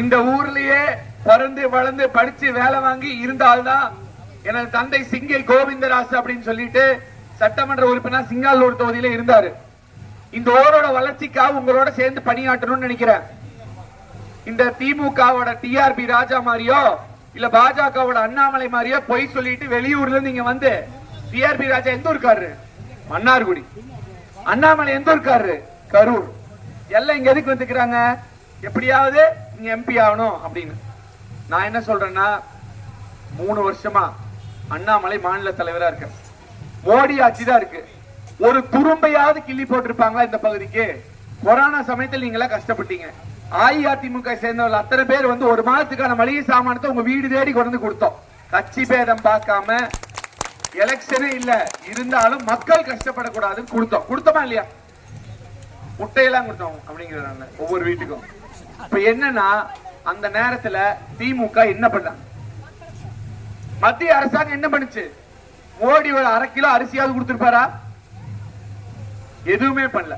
இந்த ஊர்லயே பிறந்து வளர்ந்து படிச்சு வேலை வாங்கி இருந்தால்தான் எனது தந்தை சிங்கை கோவிந்தராசு அப்படின்னு சொல்லிட்டு சட்டமன்ற உறுப்பினர் சிங்காலூர் தொகுதியில இருந்தாரு. இந்த ஊரோட வளர்ச்சிக்காக உங்களோட சேர்ந்து பணியாற்றணும்னு நினைக்கிறேன். இந்த திமுகவோட டிஆர்பி ராஜா மாதிரியோ இல்ல பாஜகவோட அண்ணாமலை மாதிரியோ பொய் சொல்லிட்டு வெளியூர்ல இருந்து இங்க வந்து டிஆர்பி ராஜா எந்த ஊருக்காரு மன்னார்குடி. அண்ணாமலை எந்த ஊருக்காரு கரூர். எல்லாம் இங்க எதுக்கு வந்துக்கிறாங்க? எப்படியாவது நீங்க எம்பி ஆகணும் அப்படின்னு. நான் என்ன சொல்றேன்னா மூணு வருஷமா அண்ணாமலை மாநில தலைவரா இருக்க மோடி ஆட்சி தான் இருக்கு. ஒரு துரும்பையாவது கிள்ளி போட்டிருப்பாங்களா இந்த பகுதிக்கு? கொரோனா சமயத்தில் நீங்க எல்லாம் கஷ்டப்பட்டீங்க. அஇஅதிமுக சேர்ந்தவர்கள் அத்தனை பேர் வந்து ஒரு மாதத்துக்கான மளிகை சாமானத்தை உங்க வீடு தேடி கொண்டு வந்து கொடுத்தோம். கட்சி பேதம் பார்க்காம எலெக்ஷனே இல்ல. இருந்தாலும் மக்கள் கஷ்டப்படக்கூடாதுன்னு கொடுத்தோம். கொடுத்தோமா இல்லையா? முட்டையெல்லாம் கொடுத்தோம் அப்படிங்கிறாங்க ஒவ்வொரு வீட்டுக்கும். இப்ப என்னன்னா அந்த நேரத்துல திமுக என்ன பண்ணாங்க மத்திய அரசாங்கம் என்ன பண்ணுச்சு? மோடி ஒரு அரை கிலோ அரிசியாவது கொடுத்திருப்பாரா? எதுவுமே பண்ணல.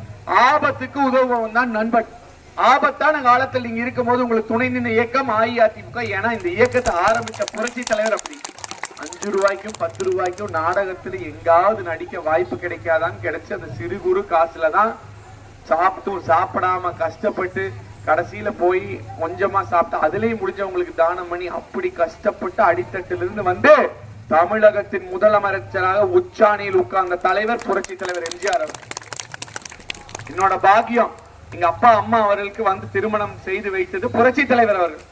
ஆபத்துக்கு உதவுபவன் தான் நண்பன். ஆபத்தான காலத்தில் நீங்க இருக்கும்போது உங்களுக்கு துணை நின்ற இயக்கம் அஇஅதிமுக. ஏன்னா இந்த இயக்கத்தை ஆரம்பிச்ச புரட்சி தலைவர் அப்படி. அஞ்சு ரூபாய்க்கும் பத்து ரூபாய்க்கும் நாடகத்துல எங்காவது நடிக்க வாய்ப்பு கிடைக்காதான்னு கிடைச்ச அந்த சிறு குறு காசுல தான் சாப்பிட்டும் சாப்பிடாம கஷ்டப்பட்டு கடைசியில போய் கொஞ்சமா சாப்பிட்டு அதுலயும் முடிஞ்சவங்களுக்கு தானம் பண்ணி அப்படி கஷ்டப்பட்டு அடித்தட்டிலிருந்து இருந்து வந்து தமிழகத்தின் முதலமைச்சராக உச்சாணியில் உட்கார்ந்த தலைவர் புரட்சி தலைவர் எம்ஜிஆர் அவர்கள். என்னோட பாக்கியம் எங்க அப்பா அம்மா அவர்களுக்கு வந்து திருமணம் செய்து வைத்தது புரட்சி தலைவர் அவர்கள்.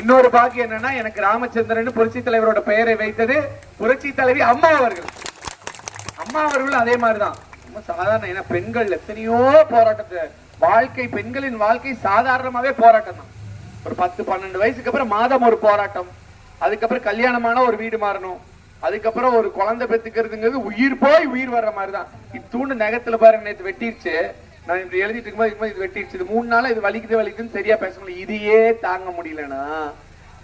இன்னொரு பாக்கியம் என்னன்னா எனக்கு ராமச்சந்திரன் புரட்சி தலைவரோட பெயரை வைத்தது புரட்சி தலைவி அம்மா அவர்கள். அம்மா அவர்களும் அதே மாதிரிதான். ரொம்ப சாதாரண ஏன்னா பெண்கள் எத்தனையோ போராட்டத்தை வாழ்க்கை பெண்களின் வாழ்க்கை சாதாரணமாவே போராட்டம் தான் ஒரு பத்து பன்னெண்டு வயசுக்கு அப்புறம் மாதம் ஒரு போராட்டம். அதுக்கப்புறம் கல்யாணமான ஒரு வீடு மாறணும். அதுக்கப்புறம் ஒரு குழந்தை பெத்துக்கிறதுங்கிறது உயிர் போய் உயிர் வர்ற மாதிரி தான் இத்தூண்டு நகத்துல பாருங்க நேற்று வெட்டிருச்சு. நான் இப்படி எழுதிட்டு இருக்கும்போது இருக்கும்போது இது வெட்டிருச்சு. இது மூணு நாளா இது வலிக்குது வலிக்குதுன்னு சரியா பேச முடியல. இதையே தாங்க முடியலன்னா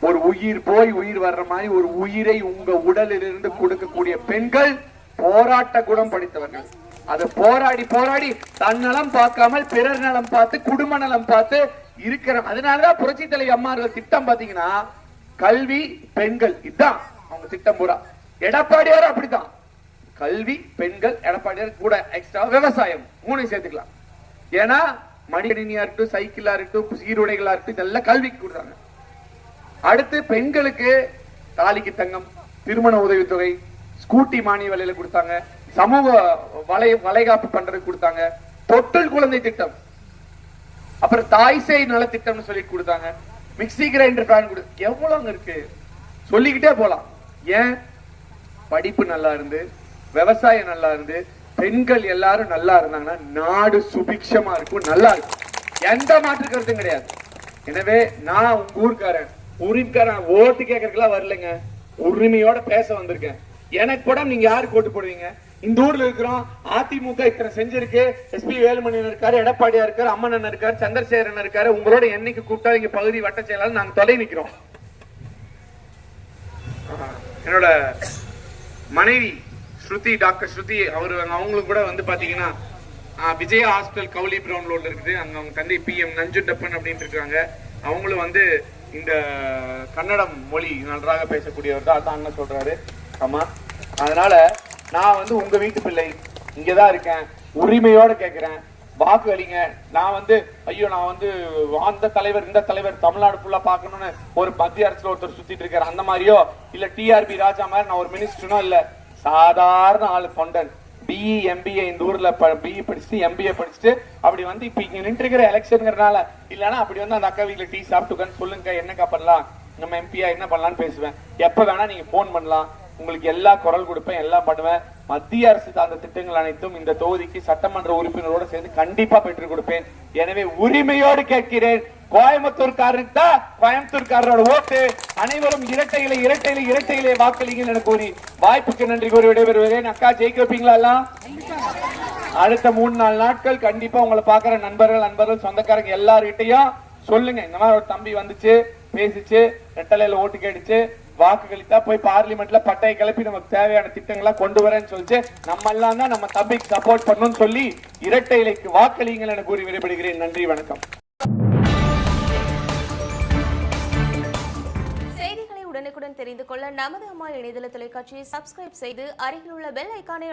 ஒரு உயிர் போய் உயிர் வர்ற மாதிரி ஒரு உயிரை உங்க உடலிலிருந்து கொடுக்கக்கூடிய பெண்கள் போராட்ட குணம் படித்தவர்கள். அது போராடி போராடி தன்னலம் பார்க்காமல் பிறர் நலம் பார்த்து குடும்ப நலம் பார்த்து இருக்கிற அதனாலதான் புரட்சி தலைவி அம்மார்கள் திட்டம் பாத்தீங்கன்னா கல்வி பெண்கள் இதுதான் அவங்க திட்டம் பூரா. எடப்பாடியார் அப்படித்தான். கல்வி பெண்கள் எடப்பாடியார் கூட எக்ஸ்ட்ரா விவசாயம் மூணையும் சேர்த்துக்கலாம். ஏன்னா மடிக்கணினியா இருக்கட்டும் சைக்கிளா இருக்கட்டும் சீருடைகளா இருக்கட்டும் இதெல்லாம் கல்விக்கு கொடுத்தாங்க. அடுத்து பெண்களுக்கு தாலிக்கு தங்கம் திருமண உதவித்தொகை ஸ்கூட்டி மானிய விலையில கொடுத்தாங்க. சமூக வலை வளைகாப்பு பண்றதுக்கு கொடுத்தாங்க. தொட்டில் குழந்தை திட்டம். அப்புறம் தாய் சேய் நலத்திட்டம்னு சொல்லி கொடுத்தாங்க. மிக்ஸி கிரைண்டர் பிளான் கொடு. எவ்வளவு அங்க இருக்கு? சொல்லிக்கிட்டே போலாம். ஏன்? படிப்பு நல்லா இருந்து விவசாயம் நல்லா இருந்து பெண்கள் எல்லாரும் நல்லா இருந்தாங்கன்னா நாடு சுபிக்ஷமா இருக்கும் நல்லா இருக்கும். எந்த மாற்று கருத்தும் கிடையாது. எனவே நான் உங்க ஊர்க்காரன் உரிமைக்காரன் ஓட்டு கேட்கறதுக்கெல்லாம் வரலைங்க. உரிமையோட பேச வந்திருக்கேன். எனக்கு கூட நீங்க யாருக்கு ஓட்டு போடுவீங்க? இந்த ஊர்ல இருக்கிறோம். அதிமுக இத்தனை செஞ்சிருக்கு. எஸ்பி வேலுமணி இருக்காரு எடப்பாடியா இருக்காரு அம்மன் இருக்காரு சந்திரசேகரன் இருக்காரு. உங்களோட என்னைக்கு கூப்பிட்டா இங்க பகுதி வட்ட செயலாளர் நாங்க தொலை நிக்கிறோம். என்னோட மனைவி ஸ்ருதி டாக்டர் ஸ்ருதி அவர் அவங்களுக்கு கூட வந்து பாத்தீங்கன்னா விஜயா ஹாஸ்பிட்டல் கவுலி பிரவுன் ரோட்ல இருக்குது. அங்க அவங்க தந்தை பி எம் நஞ்சுண்டப்பன் அப்படின்னு இருக்காங்க. அவங்களும் வந்து இந்த கன்னடம் மொழி நன்றாக பேசக்கூடியவர் தான். அதான் அண்ணன் சொல்றாரு. ஆமா. அதனால நான் வந்து உங்க வீட்டு பிள்ளை. இங்கதான் இருக்கேன். உரிமையோட கேக்குறேன். வாக்கு அளிங்க. நான் வந்து ஐயோ நான் வந்து அந்த தலைவர் இந்த தலைவர் தமிழ்நாடு ஃபுல்லா பார்க்கணும்னு ஒரு மத்திய அரசுல ஒருத்தர் சுத்திட்டு இருக்காரு. அந்த மாதிரியோ இல்ல டிஆர்பி ராஜா மாதிரி நான் ஒரு மினிஸ்டர்னோ இல்ல சாதாரண ஆளு தொண்டன். பிஇ எம்பிஏ இந்த ஊர்ல பிஇ படிச்சுட்டு எம்பிஏ படிச்சுட்டு அப்படி வந்து இப்ப இங்க நின்று இருக்கிற எலெக்ஷனுங்கிறனால இல்லைன்னா அப்படி வந்து அந்த அக்கா வீட்டுல டீ சாப்பிட்டுக்கன்னு சொல்லுங்க என்னக்கா பண்ணலாம்? நம்ம எம்பியா என்ன பண்ணலாம்னு பேசுவேன். எப்ப வேணா நீங்க போன் பண்ணலாம். உங்களுக்கு எல்லா குரல் கொடுப்பேன் எல்லாம் பண்ணுவேன். மத்திய அரசு அந்த திட்டங்கள் அனைத்தும் இந்த தொகுதிக்கு சட்டமன்ற உறுப்பினரோடு சேர்ந்து கண்டிப்பா பெற்றுக் கொடுப்பேன். எனவே உரிமையோடு கேட்கிறேன். கோயம்புத்தூர்காரருக்கு தான் கோயம்புத்தூர்காரரோட ஓட்டு. அனைவரும் இரட்டையில இரட்டையில இரட்டையிலே வாக்களிங்கள் என கூறி வாய்ப்புக்கு நன்றி கூறி விடைபெறுகிறேன். அக்கா ஜெயிக்க வைப்பீங்களா எல்லாம்? அடுத்த மூணு நாலு நாட்கள் கண்டிப்பா உங்களை பாக்குற நண்பர்கள் நண்பர்கள் சொந்தக்காரங்க எல்லார்கிட்டையும் சொல்லுங்க. இந்த மாதிரி ஒரு தம்பி வந்துச்சு பேசிச்சு ரெட்டலையில ஓட்டு கேட்டுச்சு. வாக்குகளித்தா போய் பார்லிமெண்ட்ல பட்டை கிளப்பி நமக்கு தேவையான திட்டங்களை கொண்டு வரேன்னு சொல்லிட்டு நம்ம எல்லாம் தான் நம்ம தம்பிக்கு சப்போர்ட் பண்ணணும்னு சொல்லி இரட்டை இலைக்கு வாக்களிங்கள் என கூறி விடைபெறுகிறேன். நன்றி வணக்கம். செய்திகளை உடனுக்குடன் தெரிந்து கொள்ள நமது அம்மா இணையதள தொலைக்காட்சியை சப்ஸ்கிரைப் செய்து அருகில் உள்ள பெல் ஐக்கானை